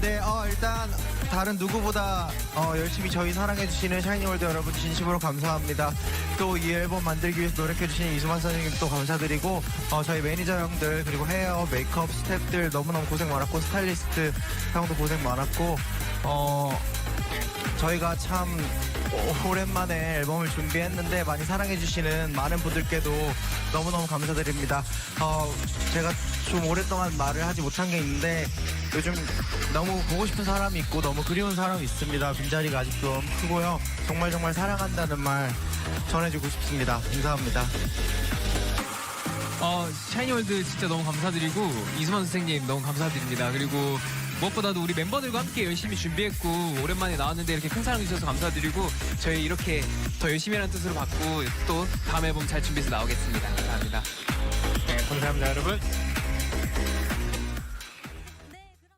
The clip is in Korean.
네, 어, 일단 다른 누구보다 어, 열심히 저희 사랑해주시는 샤이니월드 여러분 진심으로 감사합니다. 또 이 앨범 만들기 위해서 노력해주신 이수만 선생님 또 감사드리고 어, 저희 매니저 형들 그리고 헤어, 메이크업 스태프들 너무너무 고생 많았고 스타일리스트 형도 고생 많았고 어, 저희가 참 오- 오랜만에 앨범을 준비했는데 많이 사랑해주시는 많은 분들께도 너무너무 감사드립니다. 어, 제가 좀 오랫동안 말을 하지 못한 게 있는데 요즘 너무 보고 싶은 사람이 있고 너무 그리운 사람이 있습니다. 빈자리가 아직도 너무 크고요. 정말 정말 사랑한다는 말 전해주고 싶습니다. 감사합니다. 어, 샤이니월드 진짜 너무 감사드리고 이수만 선생님 너무 감사드립니다. 그리고 무엇보다도 우리 멤버들과 함께 열심히 준비했고 오랜만에 나왔는데 이렇게 큰 사랑 주셔서 감사드리고 저희 이렇게 더 열심히 하는 뜻으로 받고 또 다음 앨범 잘 준비해서 나오겠습니다. 감사합니다. 네, 감사합니다, 여러분.